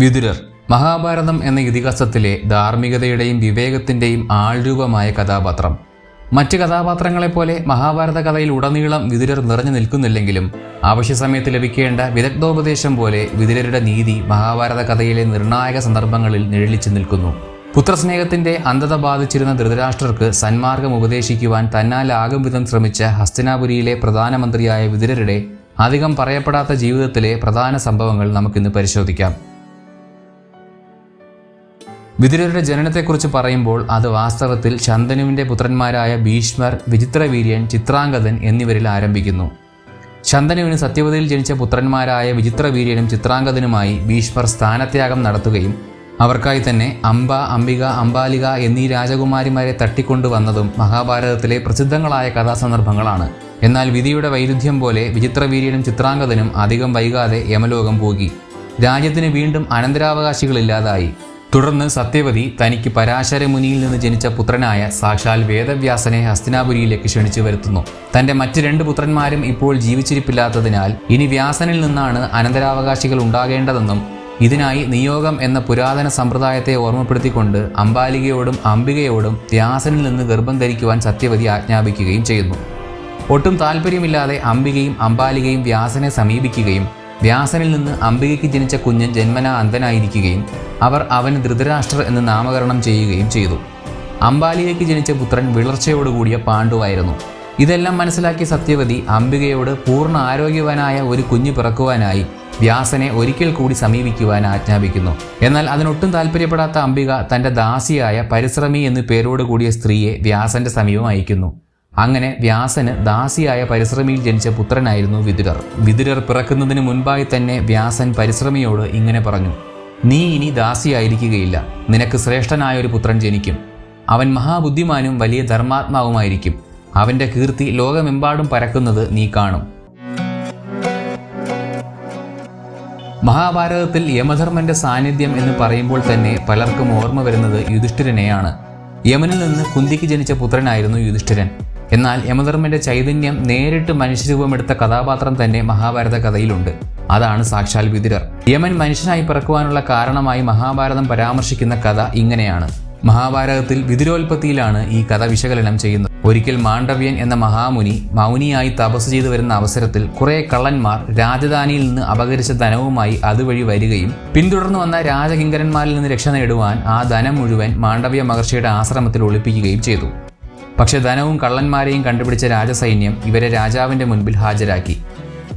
വിതുരർ. മഹാഭാരതം എന്ന ഇതിഹാസത്തിലെ ധാർമ്മികതയുടെയും വിവേകത്തിന്റെയും ആൾരൂപമായ കഥാപാത്രം. മറ്റ് കഥാപാത്രങ്ങളെപ്പോലെ മഹാഭാരത കഥയിൽ ഉടനീളം വിതുരർ നിറഞ്ഞു നിൽക്കുന്നില്ലെങ്കിലും ആവശ്യ സമയത്ത് ലഭിക്കേണ്ട വിദഗ്ധോപദേശം പോലെ വിതുരരുടെ നീതി മഹാഭാരത കഥയിലെ നിർണായക സന്ദർഭങ്ങളിൽ നിഴലിച്ചു നിൽക്കുന്നു. പുത്രസ്നേഹത്തിന്റെ അന്ധത ബാധിച്ചിരുന്ന ധൃതരാഷ്ട്രർക്ക് സന്മാർഗം ഉപദേശിക്കുവാൻ തന്നാലാകും വിധം ശ്രമിച്ച ഹസ്തിനാപുരിയിലെ പ്രധാനമന്ത്രിയായ വിതുരരുടെ അധികം പറയപ്പെടാത്ത ജീവിതത്തിലെ പ്രധാന സംഭവങ്ങൾ നമുക്കിന്ന് പരിശോധിക്കാം. വിതുരരുടെ ജനനത്തെക്കുറിച്ച് പറയുമ്പോൾ അത് വാസ്തവത്തിൽ ശന്തനുവിന്റെ പുത്രന്മാരായ ഭീഷ്മർ വിചിത്രവീര്യൻ ചിത്രാംഗതൻ എന്നിവരിൽ ആരംഭിക്കുന്നു. ശന്തനുവിന് സത്യവതിയിൽ ജനിച്ച പുത്രന്മാരായ വിചിത്രവീര്യനും ചിത്രാംഗതനുമായി ഭീഷ്മർ സ്ഥാനത്യാഗം നടത്തുകയും അവർക്കായി തന്നെ അംബ അംബിക അംബാലിക എന്നീ രാജകുമാരിമാരെ തട്ടിക്കൊണ്ടുവന്നതും മഹാഭാരതത്തിലെ പ്രസിദ്ധങ്ങളായ കഥാസന്ദർഭങ്ങളാണ്. എന്നാൽ വിധിയുടെ വൈരുദ്ധ്യം പോലെ വിചിത്രവീര്യനും ചിത്രാംഗതനും അധികം വൈകാതെ യമലോകം പോകി. രാജ്യത്തിന് വീണ്ടും അനന്തരാവകാശികളില്ലാതായി. തുടർന്ന് സത്യവതി തനിക്ക് പരാശര മുനിയിൽ നിന്ന് ജനിച്ച പുത്രനായ സാക്ഷാൽ വേദവ്യാസനെ ഹസ്തിനാപുരിയിലേക്ക് ക്ഷണിച്ചു വരുത്തുന്നു. തന്റെ മറ്റ് രണ്ട് പുത്രന്മാരും ഇപ്പോൾ ജീവിച്ചിരിപ്പില്ലാത്തതിനാൽ ഇനി വ്യാസനിൽ നിന്നാണ് അനന്തരാവകാശികൾ ഉണ്ടാകേണ്ടതെന്നും ഇതിനായി നിയോഗം എന്ന പുരാതന സമ്പ്രദായത്തെ ഓർമ്മപ്പെടുത്തിക്കൊണ്ട് അംബാലികയോടും അംബികയോടും വ്യാസനിൽ നിന്ന് ഗർഭം ധരിക്കുവാൻ സത്യവതി ആജ്ഞാപിക്കുകയും ചെയ്യുന്നു. ഒട്ടും താല്പര്യമില്ലാതെ അംബികയും അംബാലികയും വ്യാസനെ സമീപിക്കുകയും വ്യാസനിൽ നിന്ന് അംബികയ്ക്ക് ജനിച്ച കുഞ്ഞ് ജന്മന അന്ധനായിരിക്കുകയും അവർ അവന് ധൃതരാഷ്ട്രർ എന്ന് നാമകരണം ചെയ്യുകയും ചെയ്തു. അംബാലികയ്ക്ക് ജനിച്ച പുത്രൻ വിളർച്ചയോടുകൂടിയ പാണ്ഡുവായിരുന്നു. ഇതെല്ലാം മനസ്സിലാക്കിയ സത്യവതി അംബികയോട് പൂർണ ആരോഗ്യവാനായ ഒരു കുഞ്ഞ് പിറക്കുവാനായി വ്യാസനെ ഒരിക്കൽ കൂടി സമീപിക്കുവാൻ ആജ്ഞാപിക്കുന്നു. എന്നാൽ അതിനൊട്ടും താല്പര്യപ്പെടാത്ത അംബിക തന്റെ ദാസിയായ പരിശ്രമി എന്നു പേരോടുകൂടിയ സ്ത്രീയെ വ്യാസന്റെ സമീപം അയക്കുന്നു. അങ്ങനെ വ്യാസന് ദാസിയായ പരിശ്രമിയിൽ ജനിച്ച പുത്രനായിരുന്നു വിദുരർ വിതുരർ പിറക്കുന്നതിന് മുൻപായി തന്നെ വ്യാസൻ പരിശ്രമിയോട് ഇങ്ങനെ പറഞ്ഞു നീ ഇനി ദാസിയായിരിക്കുകയില്ല. നിനക്ക് ശ്രേഷ്ഠനായ ഒരു പുത്രൻ ജനിക്കും. അവൻ മഹാബുദ്ധിമാനും വലിയ ധർമാത്മാവുമായിരിക്കും. അവന്റെ കീർത്തി ലോകമെമ്പാടും പരക്കുന്നത് നീ കാണും. മഹാഭാരതത്തിൽ യമധർമ്മന്റെ സാന്നിധ്യം എന്ന് പറയുമ്പോൾ തന്നെ പലർക്കും ഓർമ്മ വരുന്നത് യുധിഷ്ഠിരനെയാണ്. യമനിൽ നിന്ന് കുന്തിക്ക് ജനിച്ച പുത്രനായിരുന്നു യുധിഷ്ഠിരൻ. എന്നാൽ യമധർമ്മന്റെ ചൈതന്യം നേരിട്ട് മനുഷ്യരൂപമെടുത്ത കഥാപാത്രം തന്നെ മഹാഭാരത കഥയിലുണ്ട് അതാണ് സാക്ഷാൽ വിതുരർ. യമൻ മനുഷ്യനായി പിറക്കുവാനുള്ള കാരണമായി മഹാഭാരതം പരാമർശിക്കുന്ന കഥ ഇങ്ങനെയാണ്. മഹാഭാരതത്തിൽ വിതുരോൽപത്തിയിലാണ് ഈ കഥ വിശകലനം ചെയ്യുന്നത്. ഒരിക്കൽ മാണ്ഡവ്യൻ എന്ന മഹാമുനി മൗനിയായി തപസ് ചെയ്തു വരുന്ന അവസരത്തിൽ കുറെ കള്ളന്മാർ രാജധാനിയിൽ നിന്ന് അപകരിച്ച ധനവുമായി അതുവഴി വരികയും പിന്തുടർന്നു വന്ന രാജകിങ്കരന്മാരിൽ നിന്ന് രക്ഷ നേടുവാൻ ആ ധനം മുഴുവൻ മാണ്ഡവ്യ മഹർഷിയുടെ ആശ്രമത്തിൽ ഒളിപ്പിക്കുകയും ചെയ്തു. പക്ഷെ ധനവും കള്ളന്മാരെയും കണ്ടുപിടിച്ച രാജസൈന്യം ഇവരെ രാജാവിന്റെ മുൻപിൽ ഹാജരാക്കി.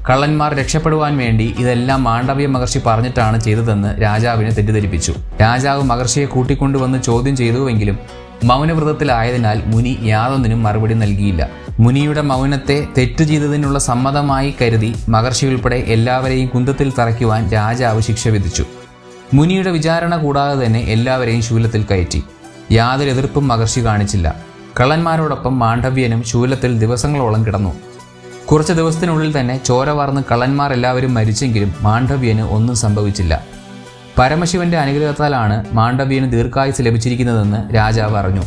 കള്ളന്മാർ രക്ഷപ്പെടുവാൻ വേണ്ടി ഇതെല്ലാം മാണ്ഡവ്യ മഹർഷി പറഞ്ഞിട്ടാണ് ചെയ്തതെന്ന് രാജാവിനെ തെറ്റിദ്ധരിപ്പിച്ചു. രാജാവ് മഹർഷിയെ കൂട്ടിക്കൊണ്ടുവന്ന് ചോദ്യം ചെയ്തുവെങ്കിലും മൗനവ്രതത്തിലായതിനാൽ മുനി യാതൊന്നിനും മറുപടി നൽകിയില്ല. മുനിയുടെ മൗനത്തെ തെറ്റു ചെയ്തതിനുള്ള സമ്മതമായി കരുതി മഹർഷി ഉൾപ്പെടെ എല്ലാവരെയും കുന്തത്തിൽ തറയ്ക്കുവാൻ രാജാവ് ശിക്ഷ വിധിച്ചു. മുനിയുടെ വിചാരണ കൂടാതെ തന്നെ എല്ലാവരെയും ശൂലത്തിൽ കയറ്റി. യാതൊരു എതിർപ്പും മഹർഷി കാണിച്ചില്ല. കള്ളന്മാരോടൊപ്പം മാണ്ഡവ്യനും ശൂലത്തിൽ ദിവസങ്ങളോളം കിടന്നു. കുറച്ച് ദിവസത്തിനുള്ളിൽ തന്നെ ചോര വാർന്ന് കള്ളന്മാർ എല്ലാവരും മരിച്ചെങ്കിലും മാണ്ഡവ്യന് ഒന്നും സംഭവിച്ചില്ല. പരമശിവന്റെ അനുഗ്രഹത്താലാണ് മാണ്ഡവ്യന് ദീർഘായുസ് ലഭിച്ചിരിക്കുന്നതെന്ന് രാജാവ് അറിഞ്ഞു.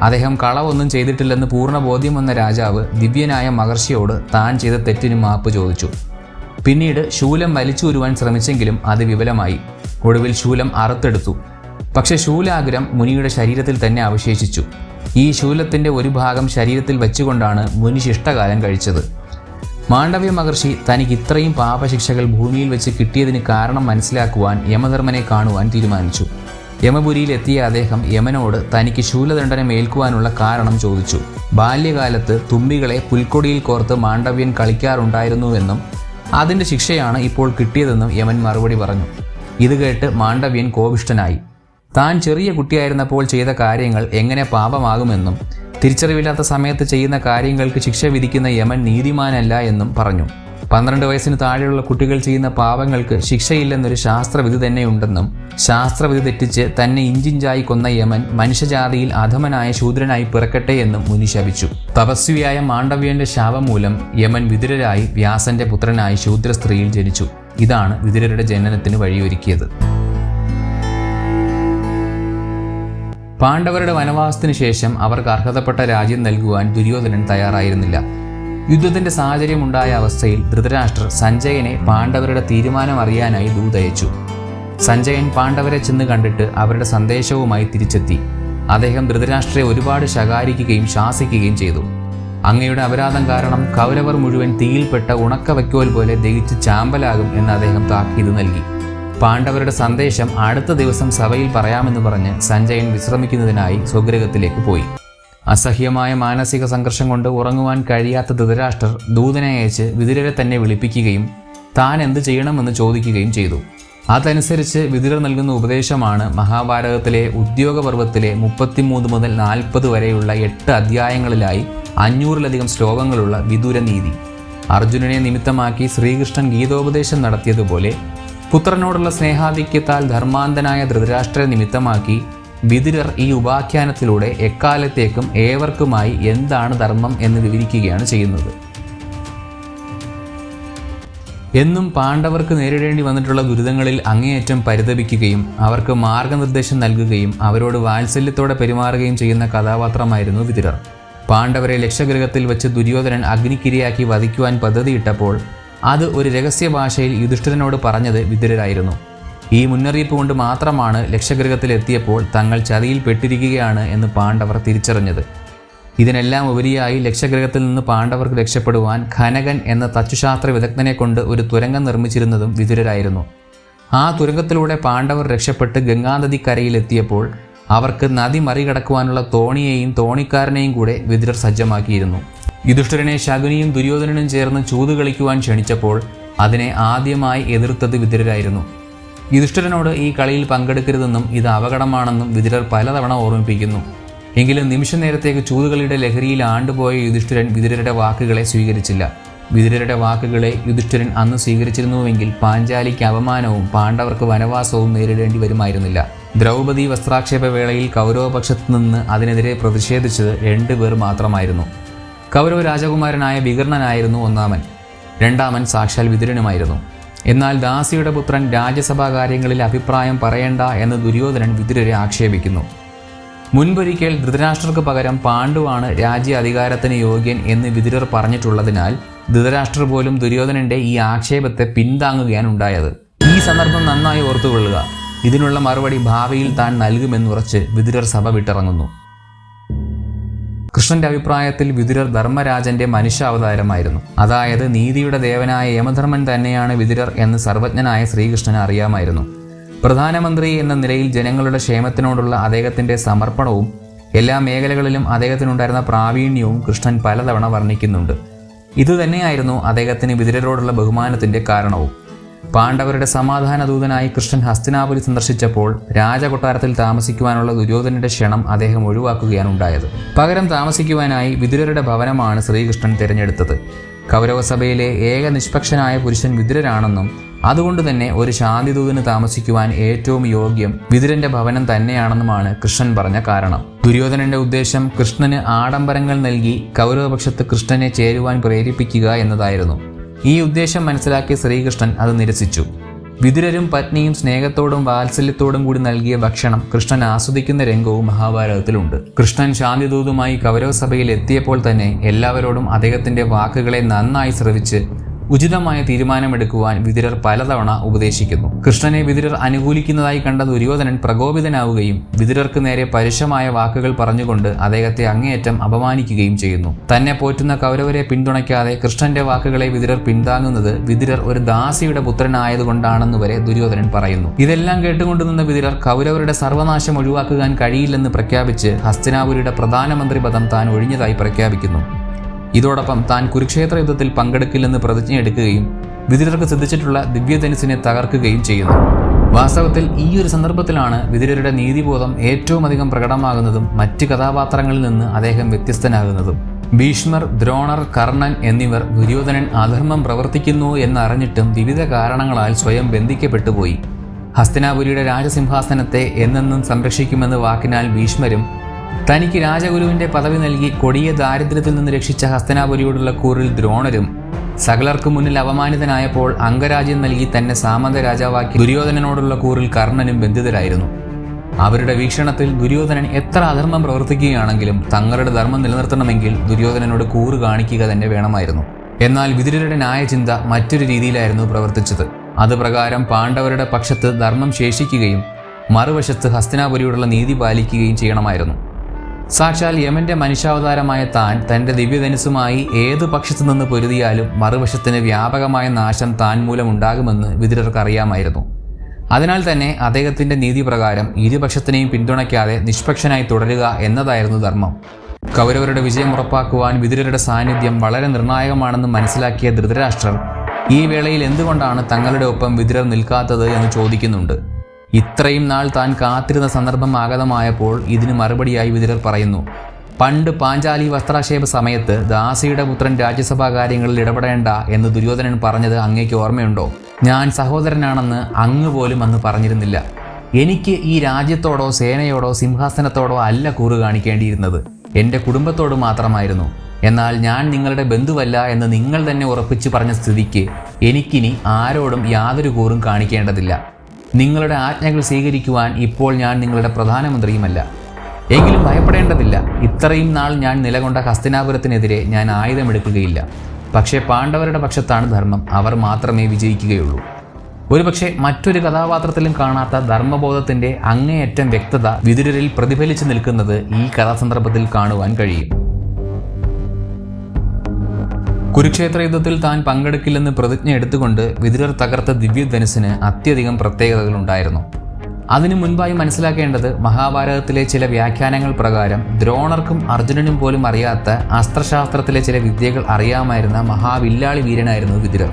അദ്ദേഹം കളവൊന്നും ചെയ്തിട്ടില്ലെന്ന് പൂർണ ബോധ്യം വന്ന രാജാവ് ദിവ്യനായ മഹർഷിയോട് താൻ ചെയ്ത തെറ്റിന് മാപ്പ് ചോദിച്ചു. പിന്നീട് ശൂലം വലിച്ചൂരുവാൻ ശ്രമിച്ചെങ്കിലും അത് വിപുലമായി ഒടുവിൽ ശൂലം അറുത്തെടുത്തു. പക്ഷെ ശൂലാഗ്രം മുനിയുടെ ശരീരത്തിൽ തന്നെ അവശേഷിച്ചു. ഈ ശൂലത്തിന്റെ ഒരു ഭാഗം ശരീരത്തിൽ വെച്ചുകൊണ്ടാണ് മുനി ശിഷ്ടകാലം കഴിച്ചത്. മാണ്ഡവ്യ മഹർഷി തനിക്ക് ഇത്രയും പാപശിക്ഷകൾ ഭൂമിയിൽ വെച്ച് കിട്ടിയതിന് കാരണം മനസ്സിലാക്കുവാൻ യമധർമ്മനെ കാണുവാൻ തീരുമാനിച്ചു. യമപുരിയിൽ എത്തിയ അദ്ദേഹം യമനോട് തനിക്ക് ശൂലദണ്ഡനം ഏൽക്കുവാനുള്ള കാരണം ചോദിച്ചു. ബാല്യകാലത്ത് തുമ്പികളെ പുൽക്കൊടിയിൽ കോർത്ത് മാണ്ഡവ്യൻ കളിക്കാറുണ്ടായിരുന്നുവെന്നും അതിന്റെ ശിക്ഷയാണ് ഇപ്പോൾ കിട്ടിയതെന്നും യമൻ മറുപടി പറഞ്ഞു. ഇത് കേട്ട് മാണ്ഡവ്യൻ കോപിഷ്ടനായി താൻ ചെറിയ കുട്ടിയായിരുന്നപ്പോൾ ചെയ്ത കാര്യങ്ങൾ എങ്ങനെ പാപമാകുമെന്നും തിരിച്ചറിവില്ലാത്ത സമയത്ത് ചെയ്യുന്ന കാര്യങ്ങൾക്ക് ശിക്ഷ വിധിക്കുന്ന യമൻ നീതിമാനല്ല എന്നും പറഞ്ഞു. പന്ത്രണ്ട് വയസ്സിന് താഴെയുള്ള കുട്ടികൾ ചെയ്യുന്ന പാപങ്ങൾക്ക് ശിക്ഷയില്ലെന്നൊരു ശാസ്ത്രവിധി തന്നെയുണ്ടെന്നും ശാസ്ത്രവിധി തെറ്റിച്ച് തന്നെ ഇഞ്ചിഞ്ചായി കൊന്ന യമൻ മനുഷ്യജാതിയിൽ അധമനായ ശൂദ്രനായി പിറക്കട്ടെ എന്നും മുനി ശപിച്ചു. തപസ്വിയായ മാണ്ഡവ്യന്റെ ശാപം മൂലം യമൻ വിതുരരായി വ്യാസന്റെ പുത്രനായി ശൂദ്ര സ്ത്രീയിൽ ജനിച്ചു. ഇതാണ് വിതുരരുടെ ജനനത്തിന് വഴിയൊരുക്കിയത്. പാണ്ഡവരുടെ വനവാസത്തിനു ശേഷം അവർക്ക് അർഹതപ്പെട്ട രാജ്യം നൽകുവാൻ ദുര്യോധനൻ തയ്യാറായിരുന്നില്ല. യുദ്ധത്തിന്റെ സാഹചര്യമുണ്ടായ അവസ്ഥയിൽ ധൃതരാഷ്ട്രർ സഞ്ജയനെ പാണ്ഡവരുടെ തീരുമാനം അറിയാനായി ദൂതയച്ചു. സഞ്ജയൻ പാണ്ഡവരെ ചെന്ന് കണ്ടിട്ട് അവരുടെ സന്ദേശവുമായി തിരിച്ചെത്തി. അദ്ദേഹം ധൃതരാഷ്ട്രയെ ഒരുപാട് ശകാരിക്കുകയും ശാസിക്കുകയും ചെയ്തു. അങ്ങയുടെ അപരാധം കാരണം കൗരവർ മുഴുവൻ തീയിൽപ്പെട്ട ഉണക്ക വയ്ക്കോൽ പോലെ ദഹിച്ച് ചാമ്പലാകും എന്ന് അദ്ദേഹം താക്കീത് നൽകി. പാണ്ഡവരുടെ സന്ദേശം അടുത്ത ദിവസം സഭയിൽ പറയാമെന്ന് പറഞ്ഞ് സഞ്ജയൻ വിശ്രമിക്കുന്നതിനായി സ്വഗൃഹത്തിലേക്ക് പോയി. അസഹ്യമായ മാനസിക സംഘർഷം കൊണ്ട് ഉറങ്ങുവാൻ കഴിയാത്ത ധൃതരാഷ്ട്രർ ദൂതനെ അയച്ച് വിതുരരെ തന്നെ വിളിപ്പിക്കുകയും താൻ എന്ത് ചെയ്യണമെന്ന് ചോദിക്കുകയും ചെയ്തു. അതനുസരിച്ച് വിതുരർ നൽകുന്ന ഉപദേശമാണ് മഹാഭാരതത്തിലെ ഉദ്യോഗപർവത്തിലെ മുപ്പത്തിമൂന്ന് മുതൽ നാൽപ്പത് വരെയുള്ള എട്ട് അധ്യായങ്ങളിലായി അഞ്ഞൂറിലധികം ശ്ലോകങ്ങളുള്ള വിദുരനീതി അർജുനനെ നിമിത്തമാക്കി ശ്രീകൃഷ്ണൻ ഗീതോപദേശം നടത്തിയതുപോലെ പുത്രനോടുള്ള സ്നേഹാധിക്യത്താൽ ധർമാന്തനായ ധൃതരാഷ്ട്ര നിമിത്തമാക്കി വിതുരർ ഈ ഉപാഖ്യാനത്തിലൂടെ എക്കാലത്തേക്കും ഏവർക്കുമായി എന്താണ് ധർമ്മം എന്ന് വിവരിക്കുകയാണ് ചെയ്യുന്നത്. എന്നും പാണ്ഡവർക്ക് നേരിടേണ്ടി വന്നിട്ടുള്ള ദുരിതങ്ങളിൽ അങ്ങേയറ്റം പരിതപിക്കുകയും അവർക്ക് മാർഗനിർദ്ദേശം നൽകുകയും അവരോട് വാത്സല്യത്തോടെ പെരുമാറുകയും ചെയ്യുന്ന കഥാപാത്രമായിരുന്നു വിതുരർ. പാണ്ഡവരെ ലക്ഷഗൃഹത്തിൽ വെച്ച് ദുര്യോധനൻ അഗ്നിക്കിരയാക്കി വധിക്കുവാൻ പദ്ധതിയിട്ടപ്പോൾ അത് ഒരു രഹസ്യ ഭാഷയിൽ യുധിഷ്ഠിരനോട് പറഞ്ഞത് വിതുരരായിരുന്നു ഈ മുന്നറിയിപ്പ് കൊണ്ട് മാത്രമാണ് ലക്ഷഗൃഹത്തിലെത്തിയപ്പോൾ തങ്ങൾ ചതിയിൽ പെട്ടിരിക്കുകയാണ് എന്ന് പാണ്ഡവർ തിരിച്ചറിഞ്ഞത്. ഇതിനെല്ലാം ഉപരിയായി ലക്ഷഗ്രഹത്തിൽ നിന്ന് പാണ്ഡവർക്ക് രക്ഷപ്പെടുവാൻ ഖനകൻ എന്ന തച്ചുശാസ്ത്ര വിദഗ്ധനെ കൊണ്ട് ഒരു തുരങ്കം നിർമ്മിച്ചിരുന്നതും വിതുരരായിരുന്നു ആ തുരങ്കത്തിലൂടെ പാണ്ഡവർ രക്ഷപ്പെട്ട് ഗംഗാനദിക്കരയിലെത്തിയപ്പോൾ അവർക്ക് നദി മറികടക്കുവാനുള്ള തോണിയെയും തോണിക്കാരനെയും കൂടെ വിതുരർ സജ്ജമാക്കിയിരുന്നു. യുധിഷ്ഠിരനെ ശകുനിയും ദുര്യോധനനും ചേർന്ന് ചൂത് കളിക്കുവാൻ ക്ഷണിച്ചപ്പോൾ അതിനെ ആദ്യമായി എതിർത്തത് വിതുരരായിരുന്നു യുധിഷ്ഠിരനോട് ഈ കളിയിൽ പങ്കെടുക്കരുതെന്നും ഇത് അപകടമാണെന്നും വിതുരർ പലതവണ ഓർമ്മിപ്പിക്കുന്നു. എങ്കിലും നിമിഷ നേരത്തേക്ക് ചൂതുകളിയുടെ ലഹരിയിൽ ആണ്ടുപോയ യുധിഷ്ഠിരൻ വിതുരരുടെ വാക്കുകളെ സ്വീകരിച്ചില്ല. വിതുരരുടെ വാക്കുകളെ യുധിഷ്ഠിരൻ അന്ന് സ്വീകരിച്ചിരുന്നുവെങ്കിൽ പാഞ്ചാലിക്ക് അപമാനവും പാണ്ഡവർക്ക് വനവാസവും നേരിടേണ്ടി വരുമായിരുന്നില്ല. ദ്രൗപദി വസ്ത്രാക്ഷേപ വേളയിൽ കൗരവപക്ഷത്തു നിന്ന് അതിനെതിരെ പ്രതിഷേധിച്ചത് രണ്ടുപേർ മാത്രമായിരുന്നു. കൗരവ രാജകുമാരനായ വികർണനായിരുന്നു ഒന്നാമൻ. രണ്ടാമൻ സാക്ഷാൽ വിതുരനുമായിരുന്നു. എന്നാൽ ദാസിയുടെ പുത്രൻ രാജ്യസഭാ കാര്യങ്ങളിൽ അഭിപ്രായം പറയേണ്ട എന്ന് ദുര്യോധനൻ വിതുരരെ ആക്ഷേപിക്കുന്നു. മുൻപൊരിക്കൽ ധൃതരാഷ്ട്രർക്ക് പകരം പാണ്ഡുവാണ് രാജ്യ അധികാരത്തിന് യോഗ്യൻ എന്ന് വിതുരർ പറഞ്ഞിട്ടുള്ളതിനാൽ ധൃതരാഷ്ട്രർ പോലും ദുര്യോധനന്റെ ഈ ആക്ഷേപത്തെ പിന്താങ്ങുകയാണ് ഉണ്ടായത്. ഈ സന്ദർഭം നന്നായി ഓർത്തുകൊള്ളുക. ഇതിനുള്ള മറുപടി ഭാവിയിൽ താൻ നൽകുമെന്നുറച്ച് വിതുരർ സഭ വിട്ടിറങ്ങുന്നു. കൃഷ്ണന്റെ അഭിപ്രായത്തിൽ വിതുരർ ധർമ്മരാജന്റെ മനുഷ്യാവതാരമായിരുന്നു. അതായത് നീതിയുടെ ദേവനായ യമധർമ്മൻ തന്നെയാണ് വിതുരർ എന്ന് സർവജ്ഞനായ ശ്രീകൃഷ്ണൻ അറിയാമായിരുന്നു. പ്രധാനമന്ത്രി എന്ന നിലയിൽ ജനങ്ങളുടെ ക്ഷേമത്തിനോടുള്ള അദ്ദേഹത്തിന്റെ സമർപ്പണവും എല്ലാ മേഖലകളിലും അദ്ദേഹത്തിനുണ്ടായിരുന്ന പ്രാവീണ്യവും കൃഷ്ണൻ പലതവണ വർണിക്കുന്നുണ്ട്. ഇതുതന്നെയായിരുന്നു അദ്ദേഹത്തിന് വിതുരരോടുള്ള ബഹുമാനത്തിന്റെ കാരണവും. പാണ്ഡവരുടെ സമാധാന ദൂതനായി കൃഷ്ണൻ ഹസ്തിനാപുരി സന്ദർശിച്ചപ്പോൾ രാജകൊട്ടാരത്തിൽ താമസിക്കുവാനുള്ള ദുര്യോധനന്റെ ക്ഷണം അദ്ദേഹം ഒഴിവാക്കുകയാണ് ഉണ്ടായത് പകരം താമസിക്കുവാനായി വിതുരരുടെ ഭവനമാണ് ശ്രീകൃഷ്ണൻ തിരഞ്ഞെടുത്തത്. കൗരവസഭയിലെ ഏക നിഷ്പക്ഷനായ പുരുഷൻ വിതുരരാണെന്നും അതുകൊണ്ട് തന്നെ ഒരു ശാന്തിദൂതന് താമസിക്കുവാൻ ഏറ്റവും യോഗ്യം വിതുരന്റെ ഭവനം തന്നെയാണെന്നുമാണ് കൃഷ്ണൻ പറഞ്ഞ കാരണം. ദുര്യോധനന്റെ ഉദ്ദേശം കൃഷ്ണന് ആഡംബരങ്ങൾ നൽകി കൗരവപക്ഷത്ത് കൃഷ്ണനെ ചേരുവാൻ പ്രേരിപ്പിക്കുക എന്നതായിരുന്നു. ഈ ഉദ്ദേശം മനസ്സിലാക്കിയ ശ്രീകൃഷ്ണൻ അത് നിരസിച്ചു. വിതുരരും പത്നിയും സ്നേഹത്തോടും വാത്സല്യത്തോടും കൂടി നൽകിയ ഭക്ഷണം കൃഷ്ണൻ ആസ്വദിക്കുന്ന രംഗവും മഹാഭാരതത്തിലുണ്ട്. കൃഷ്ണൻ ശാന്തിദൂതുമായി കൗരവസഭയിൽ എത്തിയപ്പോൾ തന്നെ എല്ലാവരോടും അദ്ദേഹത്തിന്റെ വാക്കുകളെ നന്നായി ശ്രവിച്ച് ഉചിതമായ തീരുമാനമെടുക്കുവാൻ വിതുരർ പലതവണ ഉപദേശിക്കുന്നു. കൃഷ്ണനെ വിതുരർ അനുകൂലിക്കുന്നതായി കണ്ട ദുര്യോധനൻ പ്രകോപിതനാവുകയും വിതുരർക്ക് നേരെ പരുഷമായ വാക്കുകൾ പറഞ്ഞുകൊണ്ട് അദ്ദേഹത്തെ അങ്ങേയറ്റം അപമാനിക്കുകയും ചെയ്യുന്നു. തന്നെ പോറ്റുന്ന കൗരവരെ പിന്തുണയ്ക്കാതെ കൃഷ്ണന്റെ വാക്കുകളെ വിതുരർ പിന്താങ്ങുന്നത് വിതുരർ ഒരു ദാസിയുടെ പുത്രനായതുകൊണ്ടാണെന്ന് വരെ ദുര്യോധനൻ പറയുന്നു. ഇതെല്ലാം കേട്ടുകൊണ്ടു നിന്ന വിതുരർ കൗരവരുടെ സർവനാശം ഒഴിവാക്കുവാൻ കഴിയില്ലെന്ന് പ്രഖ്യാപിച്ച് ഹസ്തിനാപുരിയുടെ പ്രധാനമന്ത്രി പദം താൻ ഒഴിഞ്ഞതായി പ്രഖ്യാപിക്കുന്നു. ഇതോടൊപ്പം താൻ കുരുക്ഷേത്ര യുദ്ധത്തിൽ പങ്കെടുക്കില്ലെന്ന് പ്രതിജ്ഞയെടുക്കുകയും വിതുരർക്ക് സിദ്ധിച്ചിട്ടുള്ള ദിവ്യധനുസിനെ തകർക്കുകയും ചെയ്യുന്നു. വാസ്തവത്തിൽ ഈ ഒരു സന്ദർഭത്തിലാണ് വിതുരരുടെ നീതിബോധം ഏറ്റവും അധികം പ്രകടമാകുന്നതും മറ്റ് കഥാപാത്രങ്ങളിൽ നിന്ന് അദ്ദേഹം വ്യത്യസ്തനാകുന്നതും. ഭീഷ്മർ ദ്രോണർ കർണൻ എന്നിവർ ദുര്യോധനൻ അധർമ്മം പ്രവർത്തിക്കുന്നു എന്നറിഞ്ഞിട്ടും വിവിധ കാരണങ്ങളാൽ സ്വയം ബന്ധിക്കപ്പെട്ടുപോയി. ഹസ്തിനാപുരിയുടെ രാജസിംഹാസനത്തെ എന്നെന്നും സംരക്ഷിക്കുമെന്ന് വാക്കിനാൽ ഭീഷ്മരും തനിക്ക് രാജഗുരുവിന്റെ പദവി നൽകി കൊടിയ ദാരിദ്ര്യത്തിൽ നിന്ന് രക്ഷിച്ച ഹസ്തനാപുരിയോടുള്ള കൂറിൽ ദ്രോണരും സകലർക്ക് മുന്നിൽ അപമാനിതനായപ്പോൾ അംഗരാജ്യം നൽകി തന്നെ സാമന്ത രാജാവാക്കി ദുര്യോധനനോടുള്ള കൂറിൽ കർണനും ബന്ധിതരായിരുന്നു. അവരുടെ വീക്ഷണത്തിൽ ദുര്യോധനൻ എത്ര അധർമ്മം പ്രവർത്തിക്കുകയാണെങ്കിലും തങ്ങളുടെ ധർമ്മം നിലനിർത്തണമെങ്കിൽ ദുര്യോധനനോട് കൂറ് കാണിക്കുക തന്നെ വേണമായിരുന്നു. എന്നാൽ വിതുരരുടെ ന്യായചിന്ത മറ്റൊരു രീതിയിലായിരുന്നു പ്രവർത്തിച്ചത്. അതുപ്രകാരം പാണ്ഡവരുടെ പക്ഷത്ത് ധർമ്മം ശേഷിക്കുകയും മറുവശത്ത് ഹസ്തിനാപുരിയോടുള്ള നീതി പാലിക്കുകയും ചെയ്യണമായിരുന്നു. സാക്ഷാൽ യമന്റെ മനുഷ്യാവതാരമായ താൻ തന്റെ ദിവ്യധനുസുമായി ഏതു പക്ഷത്തു നിന്ന് പൊരുതിയാലും മറുവശത്തിന് വ്യാപകമായ നാശം താൻ മൂലമുണ്ടാകുമെന്ന് വിതുരർക്ക് അറിയാമായിരുന്നു അതിനാൽ തന്നെ അദ്ദേഹത്തിന്റെ നീതി പ്രകാരം ഇരുപക്ഷത്തിനെയും പിന്തുണയ്ക്കാതെ നിഷ്പക്ഷനായി തുടരുക എന്നതായിരുന്നു ധർമ്മം. കൗരവരുടെ വിജയം ഉറപ്പാക്കുവാൻ വിതുരരുടെ സാന്നിധ്യം വളരെ നിർണായകമാണെന്ന് മനസ്സിലാക്കിയ ധൃതരാഷ്ട്രർ ഈ വേളയിൽ എന്തുകൊണ്ടാണ് തങ്ങളുടെ ഒപ്പം വിതുരർ നിൽക്കാത്തത്? എന്ന് ചോദിക്കുന്നുണ്ട്. ഇത്രയും നാൾ താൻ കാത്തിരുന്ന സന്ദർഭം ആഗതമായപ്പോൾ ഇതിന് മറുപടിയായി വിതുരർ പറയുന്നു പണ്ട് പാഞ്ചാലി വസ്ത്രാക്ഷേപ സമയത്ത് ദാസിയുടെ പുത്രൻ രാജ്യസഭാ കാര്യങ്ങളിൽ ഇടപെടേണ്ട എന്ന് ദുര്യോധനൻ പറഞ്ഞത് അങ്ങേക്ക് ഓർമ്മയുണ്ടോ? ഞാൻ സഹോദരനാണെന്ന് അങ്ങ് പോലും അന്ന് പറഞ്ഞിരുന്നില്ല. എനിക്ക് ഈ രാജ്യത്തോടോ സേനയോടോ സിംഹാസനത്തോടോ അല്ല കൂറ് കാണിക്കേണ്ടിയിരുന്നത്. എന്റെ കുടുംബത്തോട് മാത്രമായിരുന്നു. എന്നാൽ ഞാൻ നിങ്ങളുടെ ബന്ധുവല്ല എന്ന് നിങ്ങൾ തന്നെ ഉറപ്പിച്ചു പറഞ്ഞ സ്ഥിതിക്ക് എനിക്കിനി ആരോടും യാതൊരു കൂറും കാണിക്കേണ്ടതില്ല. നിങ്ങളുടെ ആജ്ഞകൾ സ്വീകരിക്കുവാൻ ഇപ്പോൾ ഞാൻ നിങ്ങളുടെ പ്രധാനമന്ത്രിയുമല്ല. എങ്കിലും ഭയപ്പെടേണ്ടതില്ല. ഇത്രയും നാൾ ഞാൻ നിലകൊണ്ട ഹസ്തിനാപുരത്തിനെതിരെ ഞാൻ ആയുധമെടുക്കുകയില്ല. പക്ഷേ പാണ്ഡവരുടെ പക്ഷത്താണ് ധർമ്മം. അവർ മാത്രമേ വിജയിക്കുകയുള്ളൂ. ഒരുപക്ഷെ മറ്റൊരു കഥാപാത്രത്തിലും കാണാത്ത ധർമ്മബോധത്തിന്റെ അങ്ങേയറ്റം വ്യക്തത വിതുരരിൽ പ്രതിഫലിച്ചു നിൽക്കുന്നത് ഈ കഥാസന്ദർഭത്തിൽ കാണുവാൻ കഴിയും. കുരുക്ഷേത്ര യുദ്ധത്തിൽ താൻ പങ്കെടുക്കില്ലെന്ന് പ്രതിജ്ഞ എടുത്തുകൊണ്ട് വിതുരർ തകർത്ത ദിവ്യധനുസിന് അത്യധികം പ്രത്യേകതകൾ ഉണ്ടായിരുന്നു. അതിനു മുൻപായി മനസ്സിലാക്കേണ്ടത് മഹാഭാരതത്തിലെ ചില വ്യാഖ്യാനങ്ങൾ പ്രകാരം ദ്രോണർക്കും അർജുനനും പോലും അറിയാത്ത അസ്ത്രശാസ്ത്രത്തിലെ ചില വിദ്യകൾ അറിയാമായിരുന്ന മഹാവില്ലാളി വീരനായിരുന്നു വിതുരർ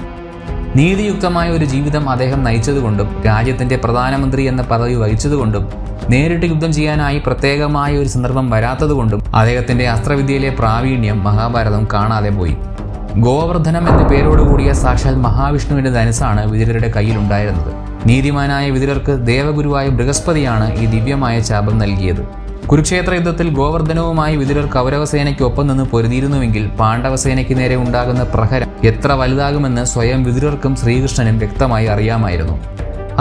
നീതിയുക്തമായ ഒരു ജീവിതം അദ്ദേഹം നയിച്ചതുകൊണ്ടും രാജ്യത്തിന്റെ പ്രധാനമന്ത്രി എന്ന പദവി വഹിച്ചതുകൊണ്ടും നേരിട്ട് യുദ്ധം ചെയ്യാനായി പ്രത്യേകമായ ഒരു സന്ദർഭം വരാത്തതുകൊണ്ടും അദ്ദേഹത്തിന്റെ അസ്ത്രവിദ്യയിലെ പ്രാവീണ്യം മഹാഭാരതം കാണാതെ പോയി. ഗോവർദ്ധനം എന്ന പേരോടുകൂടിയ സാക്ഷാൽ മഹാവിഷ്ണുവിന്റെ ധനുസാണ് വിതുരരുടെ കയ്യിലുണ്ടായിരുന്നത്. നീതിമാനായ വിതുരർക്ക് ദേവഗുരുവായ ബൃഹസ്പതിയാണ് ഈ ദിവ്യമായ ശാപം നൽകിയത്. കുരുക്ഷേത്ര യുദ്ധത്തിൽ ഗോവർദ്ധനവുമായി വിതുരർ കൗരവസേനയ്ക്കൊപ്പം നിന്ന് പൊരുതിയിരുന്നുവെങ്കിൽ പാണ്ഡവസേനയ്ക്ക് നേരെ ഉണ്ടാകുന്ന പ്രഹരം എത്ര വലുതാകുമെന്ന് സ്വയം വിതുരർക്കും ശ്രീകൃഷ്ണനും വ്യക്തമായി അറിയാമായിരുന്നു.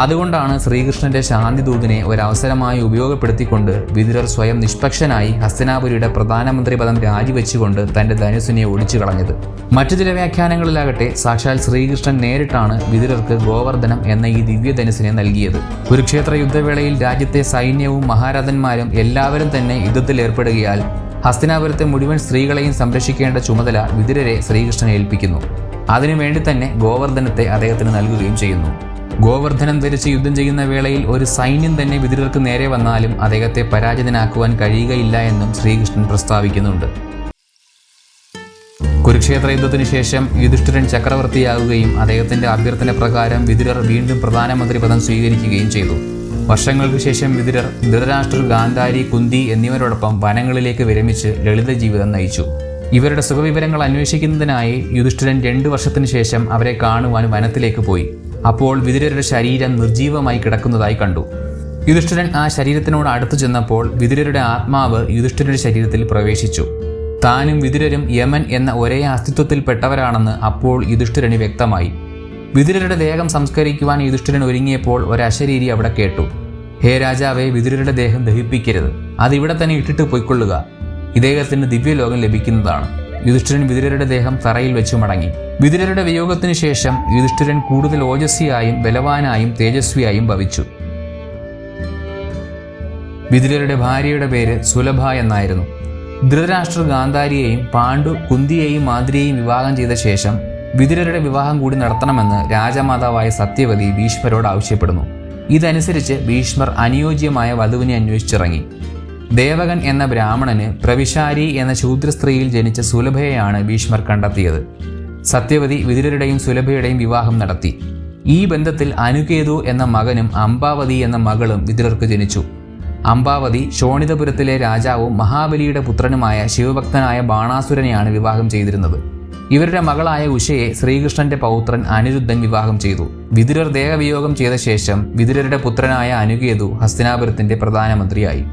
അതുകൊണ്ടാണ് ശ്രീകൃഷ്ണന്റെ ശാന്തിദൂതിനെ ഒരവസരമായി ഉപയോഗപ്പെടുത്തിക്കൊണ്ട് വിതുരർ സ്വയം നിഷ്പക്ഷനായി ഹസ്തനാപുരിയുടെ പ്രധാനമന്ത്രി പദം രാജിവെച്ചുകൊണ്ട് തന്റെ ധനുസിനെ ഒടിച്ചു കളഞ്ഞത് മറ്റു ചില വ്യാഖ്യാനങ്ങളിലാകട്ടെ സാക്ഷാൽ ശ്രീകൃഷ്ണൻ നേരിട്ടാണ് വിതുരർക്ക് ഗോവർദ്ധനം എന്ന ഈ ദിവ്യധനുസിനെ നൽകിയത്. കുരുക്ഷേത്ര യുദ്ധവേളയിൽ രാജ്യത്തെ സൈന്യവും മഹാരഥന്മാരും എല്ലാവരും തന്നെ യുദ്ധത്തിലേർപ്പെടുകയാൽ ഹസ്തനാപുരത്തെ മുഴുവൻ സ്ത്രീകളെയും സംരക്ഷിക്കേണ്ട ചുമതല വിതുരരെ ശ്രീകൃഷ്ണൻ ഏൽപ്പിക്കുന്നു. അതിനുവേണ്ടി തന്നെ ഗോവർദ്ധനത്തെ അദ്ദേഹത്തിന് നൽകുകയും ചെയ്യുന്നു. ഗോവർദ്ധനം ധരിച്ച് യുദ്ധം ചെയ്യുന്ന വേളയിൽ ഒരു സൈന്യം തന്നെ വിതുരർക്ക് നേരെ വന്നാലും അദ്ദേഹത്തെ പരാജിതനാക്കുവാൻ കഴിയുകയില്ല എന്നും ശ്രീകൃഷ്ണൻ പ്രസ്താവിക്കുന്നുണ്ട്. കുരുക്ഷേത്ര യുദ്ധത്തിന് ശേഷം യുധിഷ്ഠിരൻ ചക്രവർത്തിയാകുകയും അദ്ദേഹത്തിന്റെ അഭ്യർത്ഥന പ്രകാരം വിതുരർ വീണ്ടും പ്രധാനമന്ത്രി പദം സ്വീകരിക്കുകയും ചെയ്തു. വർഷങ്ങൾക്ക് ശേഷം വിതുരർ ധൃതരാഷ്ട്രർ ഗാന്ധാരി കുന്തി എന്നിവരോടൊപ്പം വനങ്ങളിലേക്ക് വിരമിച്ച് ലളിത ജീവിതം നയിച്ചു. ഇവരുടെ സുഖവിവരങ്ങൾ അന്വേഷിക്കുന്നതിനായി യുധിഷ്ഠിരൻ രണ്ടു വർഷത്തിനു ശേഷം അവരെ കാണുവാൻ വനത്തിലേക്ക് പോയി. അപ്പോൾ വിതുരരുടെ ശരീരം നിർജീവമായി കിടക്കുന്നതായി കണ്ടു. യുധിഷ്ഠിരൻ ആ ശരീരത്തിനോട് അടുത്തു ചെന്നപ്പോൾ വിതുരരുടെ ആത്മാവ് യുധിഷ്ഠിരന്റെ ശരീരത്തിൽ പ്രവേശിച്ചു. താനും വിതുരരും യമൻ എന്ന ഒരേ അസ്തിത്വത്തിൽപ്പെട്ടവരാണെന്ന് അപ്പോൾ യുധിഷ്ഠിരന് വ്യക്തമായി. വിതുരരുടെ ദേഹം സംസ്കരിക്കുവാൻ യുധിഷ്ഠിരൻ ഒരുങ്ങിയപ്പോൾ ഒരശരീരി അവിടെ കേട്ടു. ഹേ രാജാവെ വിതുരരുടെ ദേഹം ദഹിപ്പിക്കരുത്. അതിവിടെ തന്നെ ഇട്ടിട്ട് പൊയ്ക്കൊള്ളുക. ഇദ്ദേഹത്തിന് ദിവ്യലോകം ലഭിക്കുന്നതാണ്. യുധിഷ്ഠിരൻ വിതുരരുടെ ദേഹം തറയിൽ വെച്ചു മടങ്ങി. വിതുരരുടെ വിയോഗത്തിനു ശേഷം യുധിഷ്ഠിരൻ കൂടുതൽ ഓജസ്വിയായും ബലവാനായും തേജസ്വിയായും ഭവിച്ചു. വിതുരരുടെ ഭാര്യയുടെ പേര് സുലഭ എന്നായിരുന്നു. ധൃതരാഷ്ട്ര ഗാന്ധാരിയെയും പാണ്ഡു കുന്തിയെയും മാതിരിയെയും വിവാഹം ചെയ്ത ശേഷം വിതുരരുടെ വിവാഹം കൂടി നടത്തണമെന്ന് രാജമാതാവായ സത്യവതി ഭീഷ്മരോട് ആവശ്യപ്പെടുന്നു. ഇതനുസരിച്ച് ഭീഷ്മർ അനുയോജ്യമായ വധുവിനെ അന്വേഷിച്ചിറങ്ങി. ദേവകൻ എന്ന ബ്രാഹ്മണന് പ്രവിശാരി എന്ന ശൂദ്രസ്ത്രീയിൽ ജനിച്ച സുലഭയെയാണ് ഭീഷ്മർ കണ്ടെത്തിയത്. സത്യവതി വിതുരരുടെയും സുലഭയുടെയും വിവാഹം നടത്തി. ഈ ബന്ധത്തിൽ അനുകേതു എന്ന മകനും അംബാവതി എന്ന മകളും വിതുരർക്ക് ജനിച്ചു. അംബാവതി ശോണിതപുരത്തിലെ രാജാവും മഹാബലിയുടെ പുത്രനുമായ ശിവഭക്തനായ ബാണാസുരനെയാണ് വിവാഹം ചെയ്തിരുന്നത്. ഇവരുടെ മകളായ ഉഷയെ ശ്രീകൃഷ്ണന്റെ പൗത്രൻ അനിരുദ്ധൻ വിവാഹം ചെയ്തു. വിതുരർ ദേഹവിയോഗം ചെയ്ത ശേഷം വിതുരരുടെ പുത്രനായ അനുകേതു ഹസ്തിനാപുരത്തിന്റെ പ്രധാനമന്ത്രിയായി.